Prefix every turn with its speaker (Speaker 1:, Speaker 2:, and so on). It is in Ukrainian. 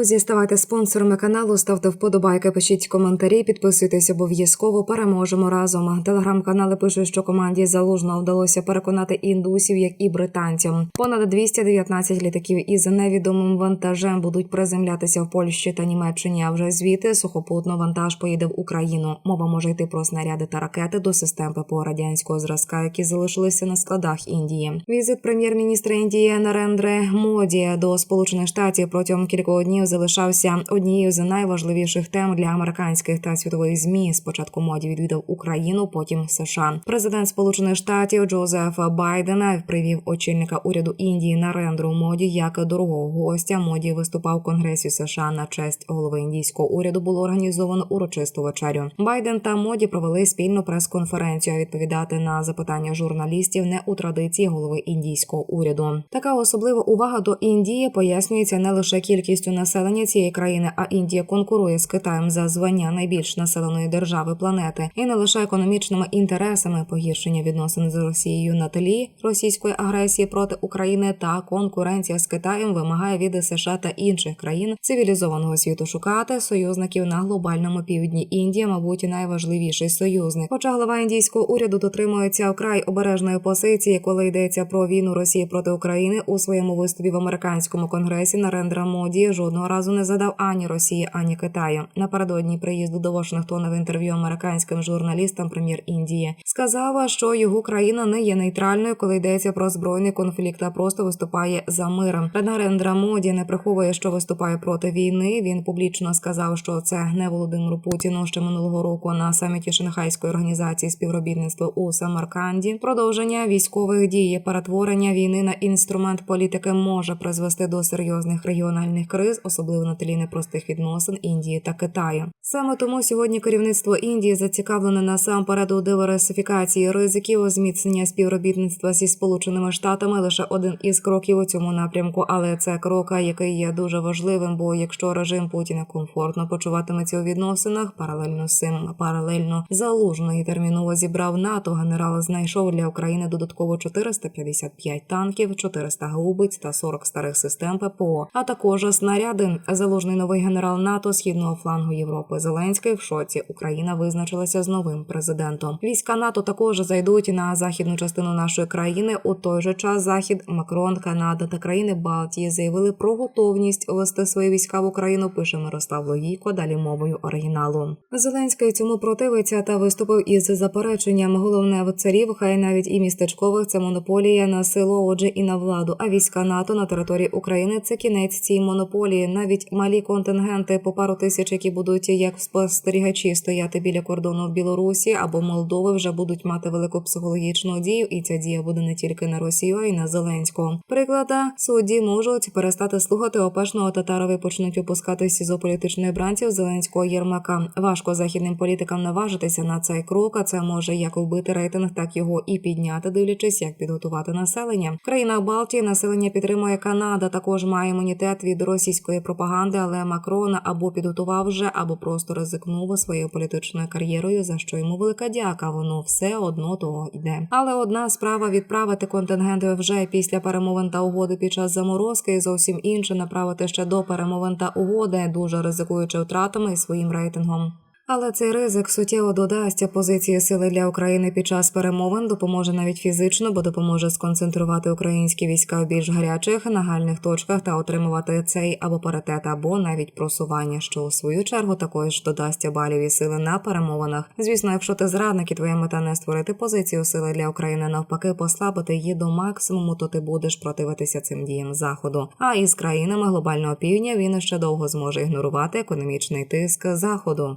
Speaker 1: Друзі, ставайте спонсорами каналу, ставте вподобайки, пишіть коментарі, підписуйтесь обов'язково. Переможемо разом. Телеграм-канали пишуть, що команді залужно вдалося переконати індусів, як і британцям. Понад 219 літаків із невідомим вантажем будуть приземлятися в Польщі та Німеччині. А вже звідти сухопутно вантаж поїде в Україну. Мова може йти про снаряди та ракети до систем ППО радянського зразка, які залишилися на складах Індії. Візит прем'єр-міністра Індії Нарендре Моді до Сполучених Штатів протягом кількох днів залишався однією з найважливіших тем для американських та світових змі. Спочатку моді відвідав Україну, потім США. Президент Сполучених Штатів Джозеф Байден привів очільника уряду Індії Нарендру Моді як дорогого гостя. Моді виступав у Конгресі США на честь голови індійського уряду. Було організовано урочисту вечерю. Байден та Моді провели спільну прес-конференцію. Відповідати на запитання журналістів не у традиції голови індійського уряду. Така особлива увага до Індії пояснюється не лише кількістю населення цієї країни, а Індія конкурує з Китаєм за звання найбільш населеної держави планети, і не лише економічними інтересами погіршення відносин з Росією на тлі російської агресії проти України та конкуренція з Китаєм вимагає від США та інших країн цивілізованого світу шукати союзників на глобальному півдні. Індія, мабуть, найважливіший союзник. Хоча глава індійського уряду дотримується вкрай обережної позиції, коли йдеться про війну Росії проти України у своєму виступі в американському конгресі Нарендра Моді жодного разу не задав ані Росії, ані Китаю. Напередодні приїзду до Вашингтона в інтерв'ю американським журналістам прем'єр Індії сказав, що його країна не є нейтральною, коли йдеться про збройний конфлікт, а просто виступає за миром. Нарендра Моді не приховує, що виступає проти війни. Він публічно сказав, що це не Володимиру Путіну ще минулого року на саміті Шанхайської організації співробітництва у Самарканді. Продовження військових дій, перетворення війни на інструмент політики може призвести до серйозних регіональних криз, особливо на тлі непростих відносин Індії та Китаю. Саме тому сьогодні керівництво Індії зацікавлене насамперед у диверсифікації ризиків, зміцнення співробітництва зі сполученими штатами лише один із кроків у цьому напрямку, але це крок, який є дуже важливим. Бо якщо режим Путіна комфортно почуватиметься у відносинах, паралельно з цим паралельно залужно і терміново зібрав НАТО. Генерал знайшов для України додатково 455 танків, 400 гаубиць та 40 старих систем ППО, а також снаряди. Залужний новий генерал НАТО східного флангу Європи Зеленський в шоці. Україна визначилася з новим президентом. Війська НАТО також зайдуть на західну частину нашої країни. У той же час захід Макрон, Канада та країни Балтії заявили про готовність вести свої війська в Україну. Пише Мирослав Логійко. Далі мовою оригіналу. Зеленський цьому противиться та виступив із запереченням. Головне в царів, хай навіть і містечкових це монополія на силу, отже, і на владу. А війська НАТО на території України це кінець цієї монополії. Навіть малі контингенти по пару тисяч, які будуть як спостерігачі стояти біля кордону Білорусі або Молдови, вже будуть мати велику психологічну дію, і ця дія буде не тільки на Росію, а й на Зеленського. Приклада судді можуть перестати слухати опешного татарови, почнуть опускатися з політичних бранців Зеленського Єрмака. Важко західним політикам наважитися на цей крок. А це може як вбити рейтинг, так його і підняти, дивлячись, як підготувати населення. В країнах Балтії населення підтримує Канада. Також має імунітет від російської пропаганди, але Макрон або підготував вже, або просто ризикнув своєю політичною кар'єрою, за що йому велика дяка. Воно все одно того йде. Але одна справа відправити контингенти вже після перемовин та угоди під час заморозки, і зовсім інше направити ще до перемовин та угоди, дуже ризикуючи втратами і своїм рейтингом. Але цей ризик суттєво додасть позиції сили для України під час перемовин, допоможе навіть фізично, бо допоможе сконцентрувати українські війська в більш гарячих нагальних точках та отримувати цей або паритет, або навіть просування, що у свою чергу також додасться балів і сили на перемовинах. Звісно, якщо ти зрадник і твоя мета не створити позицію сили для України, навпаки, послабити її до максимуму, то ти будеш противитися цим діям заходу. А із країнами глобального півдня він ще довго зможе ігнорувати економічний тиск заходу.